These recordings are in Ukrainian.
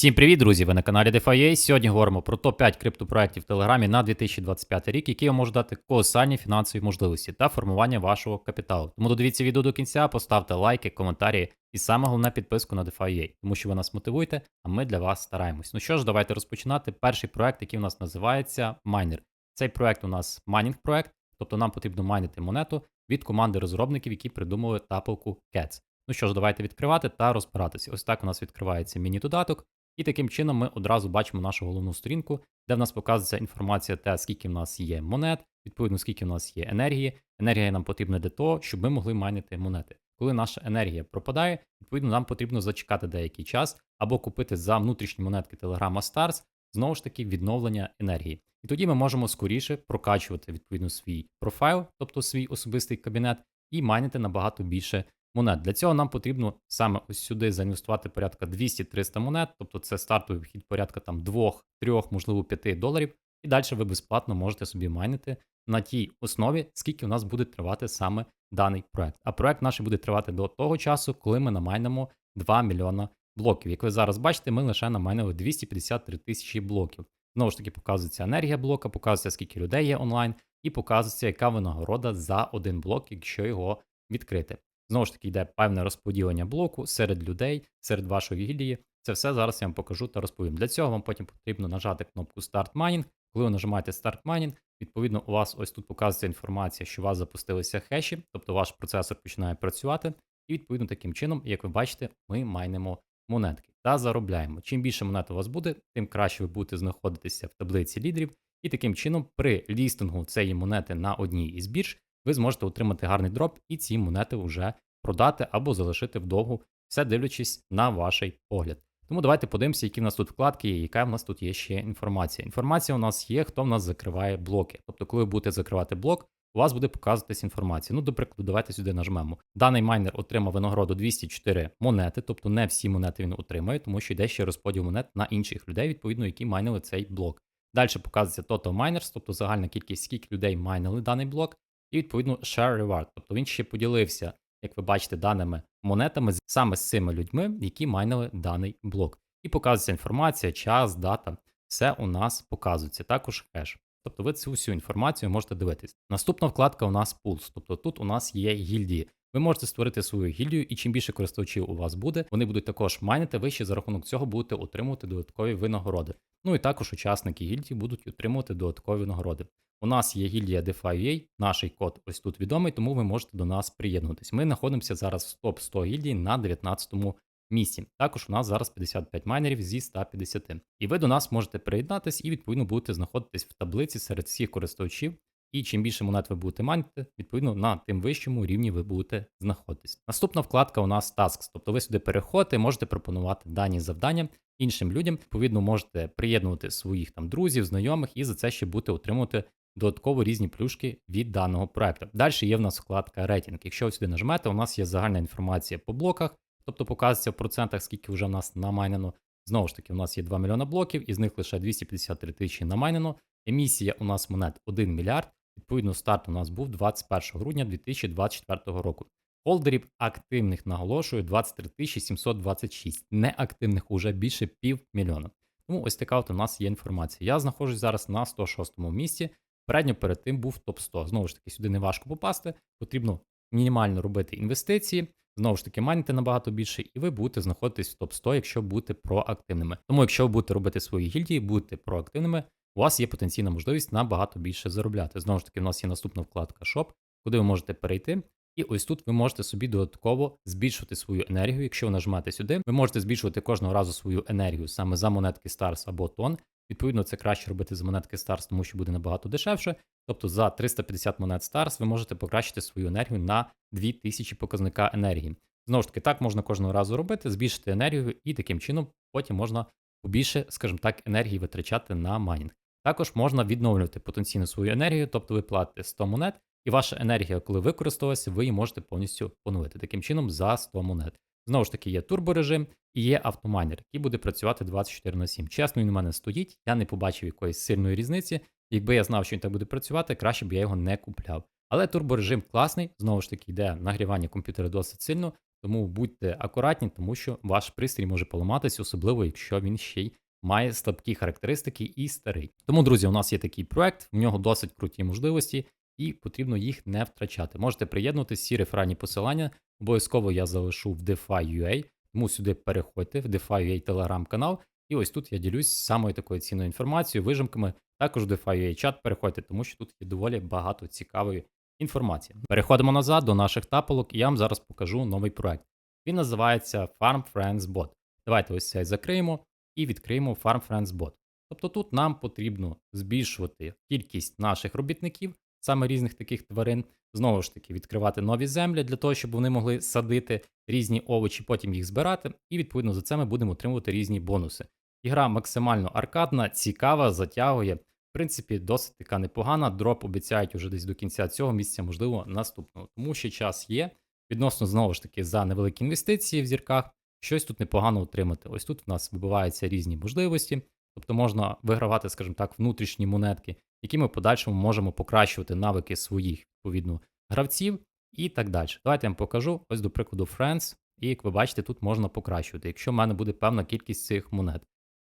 Всім привіт, друзі! Ви на каналі DeFi. Сьогодні говоримо про топ-5 криптопроєктів в Телеграмі на 2025 рік, які вам можуть дати колосальні фінансові можливості та формування вашого капіталу. Тому додивіться відео до кінця, поставте лайки, коментарі і саме головне підписку на DeFi, тому що ви нас мотивуєте, а ми для вас стараємось. Ну що ж, давайте розпочинати. Перший проект, який у нас називається Miner. Цей проект у нас майнінг проект, тобто нам потрібно майнити монету від команди розробників, які придумали тапелку Cats. Ну що ж, давайте відкривати та розбиратися. Ось так у нас відкривається міні-додаток. І таким чином ми одразу бачимо нашу головну сторінку, де в нас показується інформація, те, скільки в нас є монет, відповідно, скільки в нас є енергії. Енергія нам потрібна для того, щоб ми могли майнити монети. Коли наша енергія пропадає, відповідно, нам потрібно зачекати деякий час або купити за внутрішні монетки Telegram Stars, знову ж таки, відновлення енергії. І тоді ми можемо скоріше прокачувати відповідно свій профайл, тобто свій особистий кабінет, і майнити набагато більше монет. Для цього нам потрібно саме ось сюди заінвестувати порядка 200-300 монет, тобто це стартовий вхід порядка там 2, 3, можливо 5 доларів. І далі ви безплатно можете собі майнити на тій основі, скільки у нас буде тривати саме даний проект. А проект наш буде тривати до того часу, коли ми намайнимо 2 мільйона блоків. Як ви зараз бачите, ми лише намайнили 253 тисячі блоків. Знову ж таки, показується енергія блока, показується, скільки людей є онлайн, і показується, яка винагорода за один блок, якщо його відкрити. Знову ж таки, йде певне розподілення блоку серед людей, серед вашої гільдії. Це все зараз я вам покажу та розповім. Для цього вам потім потрібно нажати кнопку Start Mining. Коли ви нажимаєте Start Mining, відповідно, у вас ось тут показується інформація, що у вас запустилися хеші, тобто ваш процесор починає працювати. І відповідно таким чином, як ви бачите, ми майнимо монетки та заробляємо. Чим більше монет у вас буде, тим краще ви будете знаходитися в таблиці лідерів. І таким чином, при лістингу цієї монети на одній із бірж, ви зможете отримати гарний дроп і ці монети вже продати або залишити вдовгу, все дивлячись на ваш погляд. Тому давайте подивимося, які в нас тут вкладки є, яка в нас тут є ще інформація. Інформація у нас є, хто в нас закриває блоки. Тобто, коли ви будете закривати блок, у вас буде показуватись інформація. Ну, до прикладу, давайте сюди нажмемо. Даний майнер отримав винагороду 204 монети, тобто не всі монети він отримає, тому що йде ще розподіл монет на інших людей, відповідно, які майнили цей блок. Далі показується Total Miners, тобто загальна кількість, скільки людей майнили даний блок, і відповідно Share Reward, тобто він ще поділився, як ви бачите, даними монетами саме з цими людьми, які майнили даний блок. І показується інформація, час, дата. Все у нас показується, також хеш. Тобто ви цю всю інформацію можете дивитись. Наступна вкладка у нас Pulse, тобто тут у нас є гільдії. Ви можете створити свою гільдію, і чим більше користувачів у вас буде, вони будуть також майнити, ви ще за рахунок цього будете отримувати додаткові винагороди. Ну і також учасники гільдії будуть отримувати додаткові винагороди. У нас є гільдія DeFi, наш код ось тут відомий, тому ви можете до нас приєднуватись. Ми знаходимося зараз в топ 100 гільдій на 19 му місці. Також у нас зараз 55 майнерів зі 150. І ви до нас можете приєднатись і відповідно будете знаходитись в таблиці серед всіх користувачів. І чим більше монет ви будете майнити, відповідно на тим вищому рівні ви будете знаходитись. Наступна вкладка у нас Tasks, тобто ви сюди переходите, можете пропонувати дані завдання іншим людям. Відповідно, можете приєднувати своїх там друзів, знайомих і за це ще будете отримувати додатково різні плюшки від даного проекту. Далі є в нас вкладка рейтинг. Якщо ви сюди нажмете, у нас є загальна інформація по блоках, тобто показується в процентах, скільки вже в нас намайнено. Знову ж таки, у нас є 2 мільйона блоків, із них лише 253 тисячі намайнено. Емісія у нас монет 1 мільярд. Відповідно, старт у нас був 21 грудня 2024 року. Холдерів активних наголошую 23 726, неактивних уже більше півмільйона. Тому ось така от у нас є інформація. Я знаходжусь зараз на 106 му місці. Передньо перед тим був топ-100. Знову ж таки, сюди не важко попасти. Потрібно мінімально робити інвестиції, знову ж таки, майните набагато більше, і ви будете знаходитись в топ-100, якщо будете проактивними. Тому, якщо ви будете робити свої гільдії, будете проактивними, у вас є потенційна можливість набагато більше заробляти. Знову ж таки, у нас є наступна вкладка Shop, куди ви можете перейти. І ось тут ви можете собі додатково збільшувати свою енергію. Якщо ви нажмете сюди, ви можете збільшувати кожного разу свою енергію саме за монетки Stars або тон. Відповідно, це краще робити з монетки Stars, тому що буде набагато дешевше. Тобто за 350 монет Stars ви можете покращити свою енергію на 2000 показника енергії. Знову ж таки, так можна кожного разу робити, збільшити енергію, і таким чином потім можна побільше, скажімо так, енергії витрачати на майнінг. Також можна відновлювати потенційно свою енергію, тобто ви платите 100 монет, і ваша енергія, коли використовується, ви її можете повністю поновити. Таким чином за 100 монет. Знову ж таки, є турборежим і є автомайнер, який буде працювати 24 на 7. Чесно, він у мене стоїть, я не побачив якоїсь сильної різниці. Якби я знав, що він так буде працювати, краще б я його не купляв. Але турборежим класний, знову ж таки, йде нагрівання комп'ютера досить сильно, Тому будьте акуратні, тому що ваш пристрій може поламатись, особливо якщо він ще й має слабкі характеристики і старий. Тому, друзі, у нас є такий проект, в нього досить круті можливості, і потрібно їх не втрачати. Можете приєднутися, всі реферальні посилання. Обов'язково я залишу в DeFi.ua, тому сюди переходьте в DeFi.ua телеграм-канал. І ось тут я ділюсь самою такою цінною інформацією, вижимками. Також в DeFi.ua чат переходьте, тому що тут є доволі багато цікавої інформації. Переходимо назад до наших тапалок, і я вам зараз покажу новий проект. Він називається Farm Friends Bot. Давайте ось цей закриємо і відкриємо Farm Friends Bot. Тобто тут нам потрібно збільшувати кількість наших робітників, саме різних таких тварин, знову ж таки, відкривати нові землі для того, щоб вони могли садити різні овочі, потім їх збирати, і відповідно за це ми будемо отримувати різні бонуси. Ігра максимально аркадна, цікава, затягує. В принципі, досить така непогана. Дроп обіцяють уже десь до кінця цього місяця, можливо, наступного. Тому ще час є. Відносно знову ж таки за невеликі інвестиції в зірках, щось тут непогано отримати. Ось тут в нас вибиваються різні можливості, тобто можна вигравати, скажімо так, внутрішні монетки, які ми в подальшому можемо покращувати навики своїх відповідно гравців і так далі. Давайте я вам покажу. Ось, до прикладу, Friends, і як ви бачите, тут можна покращувати, якщо в мене буде певна кількість цих монет.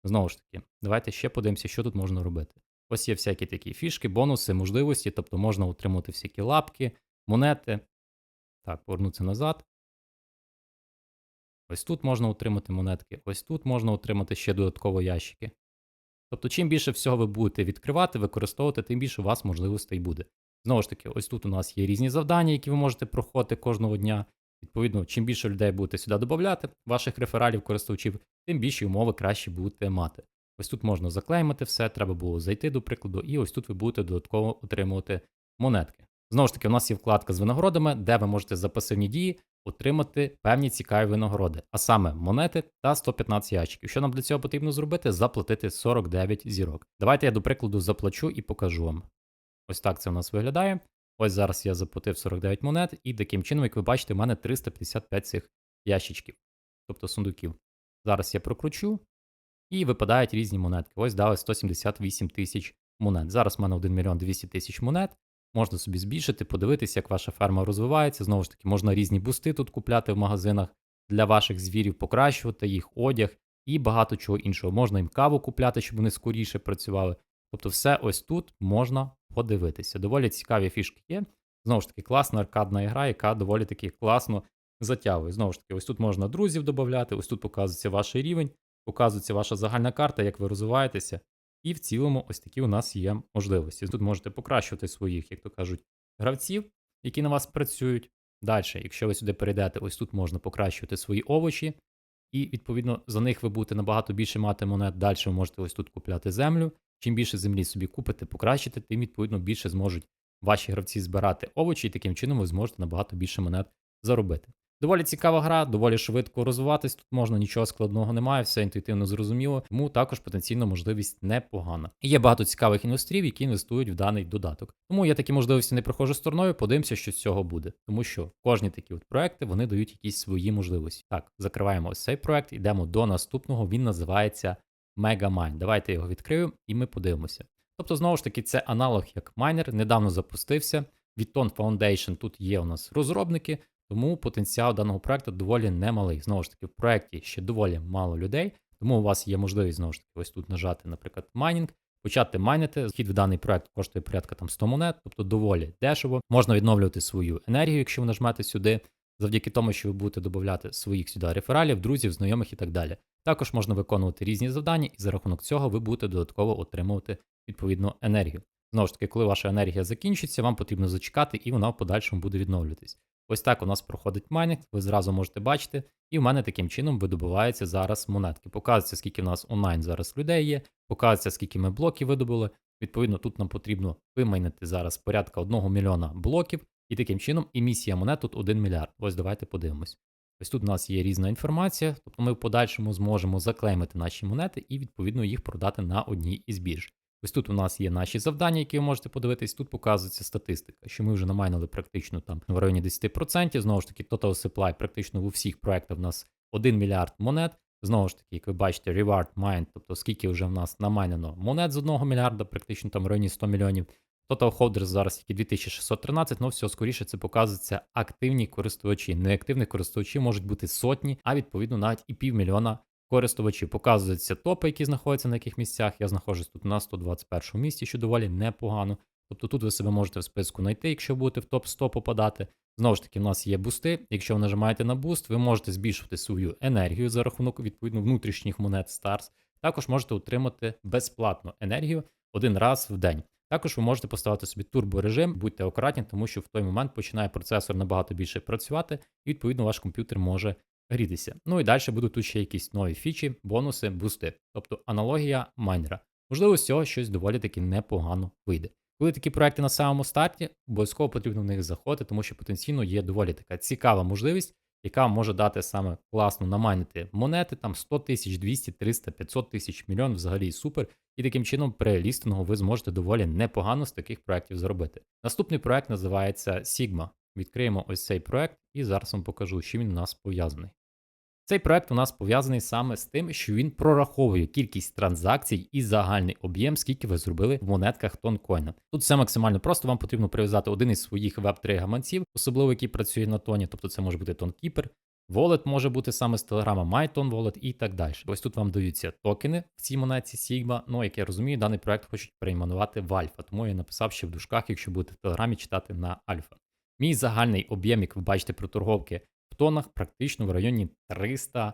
Знову ж таки, давайте ще подивимося, що тут можна робити. Ось є всякі такі фішки, бонуси, можливості, тобто можна отримати всякі лапки, монети. Так, повернутися назад. Ось тут можна отримати монетки, ось тут можна отримати ще додатково ящики. Тобто, чим більше всього ви будете відкривати, використовувати, тим більше у вас можливостей буде. Знову ж таки, ось тут у нас є різні завдання, які ви можете проходити кожного дня. Відповідно, чим більше людей будете сюди додати, ваших рефералів, користувачів, тим більші умови краще будете мати. Ось тут можна заклеймити все, треба було зайти, до прикладу, і ось тут ви будете додатково отримувати монетки. Знову ж таки, у нас є вкладка з винагородами, де ви можете за пасивні дії отримати певні цікаві винагороди, а саме монети та 115 ящиків. Що нам для цього потрібно зробити? Заплатити 49 зірок. Давайте я, до прикладу, заплачу і покажу вам. Ось так це у нас виглядає. Ось зараз я заплатив 49 монет, і таким чином, як ви бачите, в мене 355 цих ящичків, тобто сундуків. Зараз я прокручу, і випадають різні монетки. Ось дали 178 тисяч монет. Зараз в мене 1 мільйон 200 тисяч монет. Можна собі збільшити, подивитися, як ваша ферма розвивається. Знову ж таки, можна різні бусти тут купляти в магазинах для ваших звірів, покращувати їх, одяг і багато чого іншого. Можна їм каву купляти, щоб вони скоріше працювали. Тобто, все ось тут можна подивитися. Доволі цікаві фішки є. Знову ж таки, класна аркадна гра, яка доволі таки класно затягує. Знову ж таки, ось тут можна друзів додати, ось тут показується ваш рівень, показується ваша загальна карта, як ви розвиваєтеся. І в цілому, ось такі у нас є можливості. Тут можете покращувати своїх, як то кажуть, гравців, які на вас працюють. Далі, якщо ви сюди перейдете, ось тут можна покращувати свої овочі, і, відповідно, за них ви будете набагато більше мати монет. Далі ви можете ось тут купляти землю. Чим більше землі собі купите, покращите, тим, відповідно, більше зможуть ваші гравці збирати овочі, і таким чином ви зможете набагато більше монет заробити. Доволі цікава гра, доволі швидко розвиватись. Тут можна нічого складного немає, все інтуїтивно зрозуміло, тому також потенційно можливість непогана. І є багато цікавих інвесторів, які інвестують в даний додаток. Тому я такі можливості не проходжу стороною, подивимося, що з цього буде. Тому що кожні такі от проекти вони дають якісь свої можливості. Так, закриваємо ось цей проект, йдемо до наступного. Він називається Megamind. Давайте його відкрию і ми подивимося. Тобто, знову ж таки, це аналог як майнер, недавно запустився. Vitton Foundation тут є у нас розробники. Тому потенціал даного проекту доволі немалий. Знову ж таки, в проєкті ще доволі мало людей, тому у вас є можливість знову ж таки ось тут нажати, наприклад, майнінг, почати майнити. Вхід в даний проект коштує порядка там 100 монет, тобто доволі дешево. Можна відновлювати свою енергію, якщо ви нажмете сюди, завдяки тому, що ви будете додати своїх сюди рефералів, друзів, знайомих і так далі. Також можна виконувати різні завдання, і за рахунок цього ви будете додатково отримувати відповідну енергію. Знову ж таки, коли ваша енергія закінчиться, вам потрібно зачекати, і вона в подальшому буде відновлюватись. Ось так у нас проходить майнінг, ви зразу можете бачити, і в мене таким чином видобувається зараз монетки. Показується, скільки в нас онлайн зараз людей є, показується, скільки ми блоків видобули. Відповідно, тут нам потрібно вимайнити зараз порядка 1 мільйона блоків, і таким чином емісія монет тут 1 мільярд. Ось давайте подивимось. Ось тут у нас є різна інформація, тобто ми в подальшому зможемо заклеймити наші монети і, відповідно, їх продати на одній із бірж. Ось тут у нас є наші завдання, які ви можете подивитись. Тут показується статистика, що ми вже намайнили практично там в районі 10%. Знову ж таки, Total Supply практично у всіх проєктах в нас 1 мільярд монет. Знову ж таки, як ви бачите, Reward Mine, тобто скільки вже в нас намайнено монет з 1 мільярда, практично там в районі 100 мільйонів. Total Holders зараз тільки 2613, але все скоріше це показується активні користувачі. Неактивні користувачі можуть бути сотні, а відповідно навіть і півмільйона користувачів. Показуються топи, які знаходяться на яких місцях. Я знаходжусь тут на 121 місці, що доволі непогано. Тобто тут ви себе можете в списку знайти, якщо будете в топ-100 попадати. Знову ж таки, в нас є бусти. Якщо ви нажимаєте на буст, ви можете збільшувати свою енергію за рахунок відповідно внутрішніх монет Stars. Також можете отримати безплатну енергію один раз в день. Також ви можете поставити собі турборежим, будьте акуратні, тому що в той момент починає процесор набагато більше працювати, і відповідно ваш комп'ютер може грітися. Ну і далі будуть тут ще якісь нові фічі, бонуси, бусти, тобто аналогія майнера. Можливо, з цього щось доволі таки непогано вийде. Коли такі проекти на самому старті, обов'язково потрібно в них заходити, тому що потенційно є доволі така цікава можливість, яка може дати саме класно намайнити монети, там 100 тисяч, 200, 300, 500 тисяч, мільйон, взагалі супер. І таким чином при лістингу ви зможете доволі непогано з таких проєктів заробити. Наступний проект називається Sigma. Відкриємо ось цей проект і зараз вам покажу, чим він у нас пов'язаний. Цей проект у нас пов'язаний саме з тим, що він прораховує кількість транзакцій і загальний об'єм, скільки ви зробили в монетках тонкоїна. Тут все максимально просто. Вам потрібно прив'язати один із своїх веб-3 гаманців, особливо який працює на тоні, тобто це може бути тонкіпер. Wallet може бути саме з телеграма MyTon Wallet і так далі. Ось тут вам даються токени в цій монетці Sigma. Ну, як я розумію, даний проект хочуть перейменувати в альфа, тому я написав ще в дужках, якщо будете в телеграмі читати на альфа. Мій загальний об'єм, як ви бачите, про торговки в тонах практично в районі 300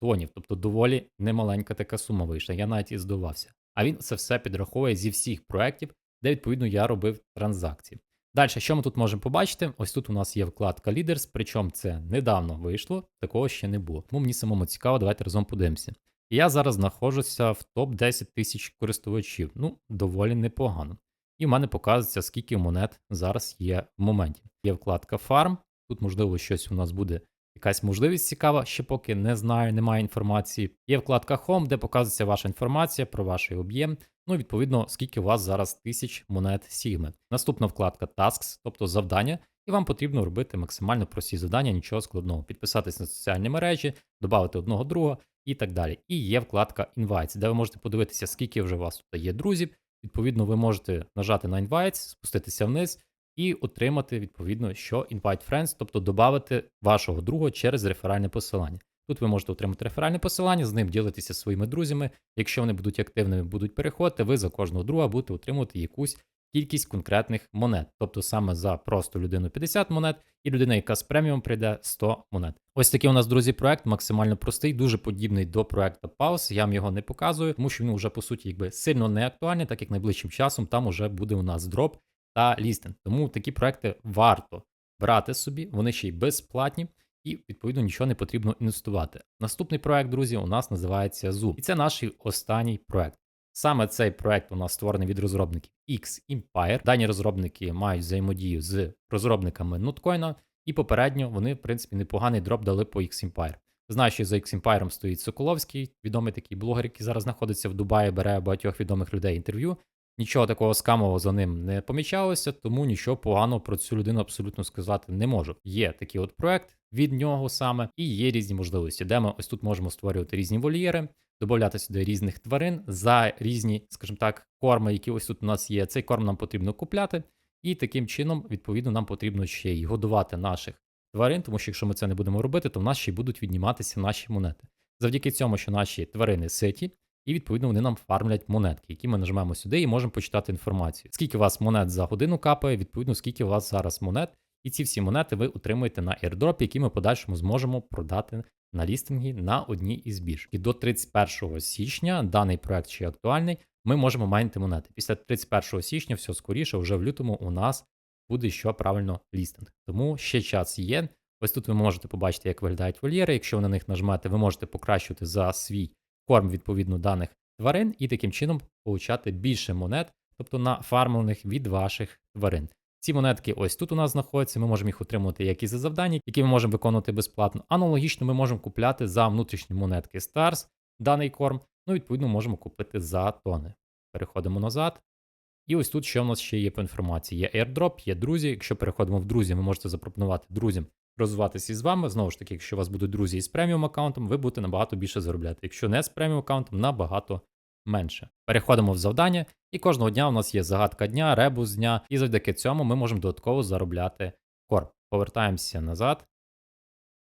тонів, тобто доволі немаленька така сума вийшла. Я навіть і здивувався. А він це все підраховує зі всіх проєктів, де відповідно я робив транзакції. Далі, що ми тут можемо побачити? Ось тут у нас є вкладка Leaders, причому це недавно вийшло, такого ще не було. Тому мені самому цікаво, давайте разом подивимося. Я зараз знаходжуся в топ 10 тисяч користувачів. Ну, доволі непогано. І в мене показується, скільки монет зараз є в моменті. Є вкладка Farm, тут, можливо, щось у нас буде якась можливість цікава, ще поки не знаю, немає інформації. Є вкладка Home, де показується ваша інформація про ваш об'єм. Ну, відповідно, скільки у вас зараз тисяч монет Sigma. Наступна вкладка Tasks, тобто завдання, і вам потрібно робити максимально прості завдання, нічого складного. Підписатись на соціальні мережі, додати одного друга і так далі. І є вкладка Invites, де ви можете подивитися, скільки вже у вас тут є друзів. Відповідно, ви можете нажати на Invites, спуститися вниз і отримати, відповідно, що Invite Friends, тобто додати вашого друга через реферальне посилання. Тут ви можете отримати реферальне посилання, з ним ділитися своїми друзями. Якщо вони будуть активними, будуть переходити, ви за кожного друга будете отримувати якусь кількість конкретних монет. Тобто саме за просто людину 50 монет, і людина, яка з преміум прийде 100 монет. Ось такий у нас, друзі, проект максимально простий, дуже подібний до проекту Pause. Я вам його не показую, тому що він вже по суті якби сильно не актуальний, так як найближчим часом там уже буде у нас дроп та лістинг. Тому такі проекти варто брати собі, вони ще й безплатні. І, відповідно, нічого не потрібно інвестувати. Наступний проект, друзі, у нас називається Zoom. І це наш останній проект. Саме цей проект у нас створений від розробників X Empire. Дані розробники мають взаємодію з розробниками Notcoin, і попередньо вони, в принципі, непоганий дроп дали по X Empire. Знаю, що за X Empire стоїть Соколовський, відомий такий блогер, який зараз знаходиться в Дубаї, бере багатьох відомих людей інтерв'ю. Нічого такого скамового за ним не помічалося, тому нічого поганого про цю людину абсолютно сказати не можу. Є такий от проект від нього саме, і є різні можливості, де ми ось тут можемо створювати різні вольєри, додати сюди різних тварин за різні, скажімо так, корми, які ось тут у нас є. Цей корм нам потрібно купляти, і таким чином, відповідно, нам потрібно ще й годувати наших тварин, тому що якщо ми це не будемо робити, то в нас ще й будуть відніматися наші монети. Завдяки цьому, що наші тварини ситі, і відповідно вони нам фармлять монетки, які ми нажмемо сюди і можемо почитати інформацію. Скільки у вас монет за годину капає, відповідно, скільки у вас зараз монет. І ці всі монети ви отримуєте на airdrop, які ми подальшому зможемо продати на лістингі на одній із бірж. І до 31 січня даний проект ще актуальний. Ми можемо майнити монети. Після 31 січня, все скоріше, вже в лютому у нас буде що правильно лістинг. Тому ще час є. Ось тут ви можете побачити, як виглядають вольєри. Якщо ви на них нажмете, ви можете покращувати за свій корм відповідно даних тварин, і таким чином получати більше монет, тобто нафармлених від ваших тварин. Ці монетки ось тут у нас знаходяться, ми можемо їх отримувати як і за завдання, які ми можемо виконувати безплатно. Аналогічно ми можемо купляти за внутрішні монетки Stars даний корм, ну, відповідно, можемо купити за тони. Переходимо назад. І ось тут що в нас ще є по інформації. Є airdrop, є друзі. Якщо переходимо в друзі, ви можете запропонувати друзям розвиватися із вами. Знову ж таки, якщо у вас будуть друзі із преміум аккаунтом, ви будете набагато більше заробляти. Якщо не з преміум аккаунтом, набагато менше. Переходимо в завдання, і кожного дня у нас є загадка дня, ребус дня, і завдяки цьому ми можемо додатково заробляти корм. Повертаємося назад.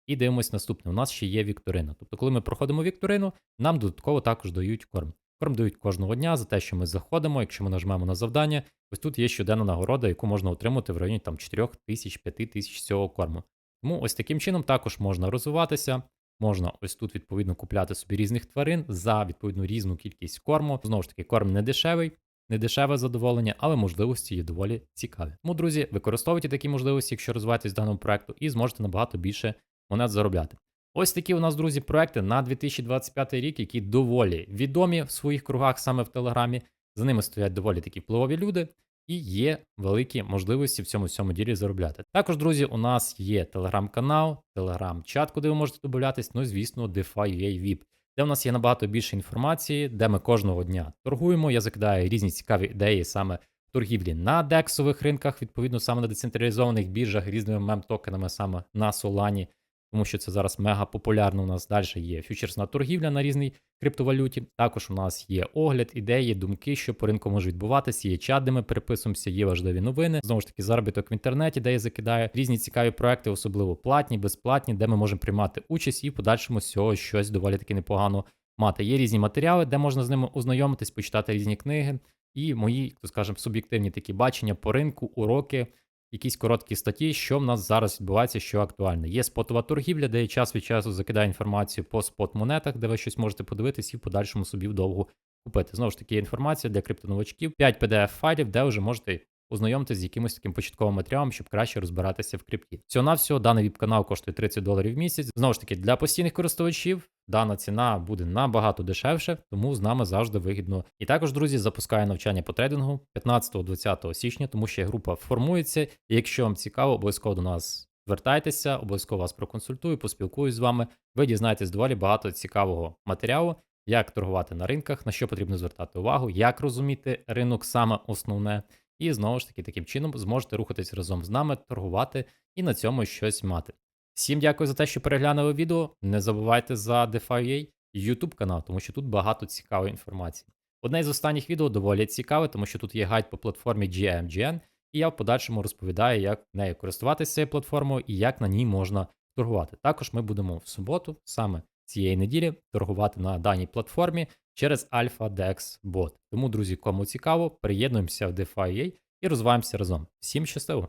І дивимось наступне. У нас ще є вікторина. Тобто, коли ми проходимо вікторину, нам додатково також дають корм. Корм дають кожного дня за те, що ми заходимо, якщо ми нажмемо на завдання. Ось тут є щоденна нагорода, яку можна отримати в районі там 4 тисяч, 5 тисяч цього корму. Тому ось таким чином також можна розвиватися. Можна ось тут відповідно купляти собі різних тварин за відповідно різну кількість корму. Знову ж таки, корм не дешевий, не дешеве задоволення, але можливості є доволі цікаві. Тому, друзі, використовуйте такі можливості, якщо розвиваєтесь даному проекту, і зможете набагато більше монет заробляти. Ось такі у нас, друзі, проекти на 2025 рік, які доволі відомі в своїх кругах саме в Телеграмі. За ними стоять доволі такі впливові люди, і є великі можливості в цьому всьому ділі заробляти. Також, друзі, у нас є телеграм-канал, телеграм-чат, куди ви можете додатись, ну звісно, DeFi.ua VIP, де у нас є набагато більше інформації, де ми кожного дня торгуємо. Я закидаю різні цікаві ідеї саме торгівлі на дексових ринках, відповідно, саме на децентралізованих біржах, різними мем-токенами саме на Solana тому що це зараз мега популярно. У нас далі є фьючерсна торгівля на різній криптовалюті. Також у нас є огляд, ідеї, думки, що по ринку може відбуватися. Є чат, де ми переписуємося, є важливі новини. Знову ж таки, заробіток в інтернеті, де я закидаю різні цікаві проекти, особливо платні, безплатні, де ми можемо приймати участь і в подальшому з цього щось доволі таки непогано мати. Є різні матеріали, де можна з ними ознайомитись, почитати різні книги. І мої, то скажімо, суб'єктивні такі бачення по ринку, уроки, якісь короткі статті, що в нас зараз відбувається, що актуально. Є спотова торгівля, де я час від часу закидаю інформацію по спот-монетах, де ви щось можете подивитись і в подальшому собі вдовго купити. Знову ж таки, є інформація для криптоновачків, 5 pdf файлів, де вже можете ознайомитися з якимось таким початковим матеріалом, щоб краще розбиратися в крипті. Всього на всього, даний віп-канал коштує 30 доларів в місяць. Знову ж таки, для постійних користувачів дана ціна буде набагато дешевше, тому з нами завжди вигідно. І також, друзі, запускаю навчання по трейдингу 15-20 січня, тому що група формується. І якщо вам цікаво, обов'язково до нас. Звертайтеся, обов'язково вас проконсультую, поспілкуюсь з вами. Ви дізнаєтесь доволі багато цікавого матеріалу, як торгувати на ринках, на що потрібно звертати увагу, як розуміти ринок саме основне. І знову ж таки, таким чином зможете рухатись разом з нами, торгувати і на цьому щось мати. Всім дякую за те, що переглянули відео. Не забувайте за DeFi YouTube канал, тому що тут багато цікавої інформації. Одне з останніх відео доволі цікаве, тому що тут є гайд по платформі GMGN, і я в подальшому розповідаю, як нею користуватися цією платформою і як на ній можна торгувати. Також ми будемо в суботу, саме цієї неділі, торгувати на даній платформі через Alpha Dex Bot. Тому, друзі, кому цікаво, приєднуємося в DeFi і розвиваємося разом. Всім щасливо!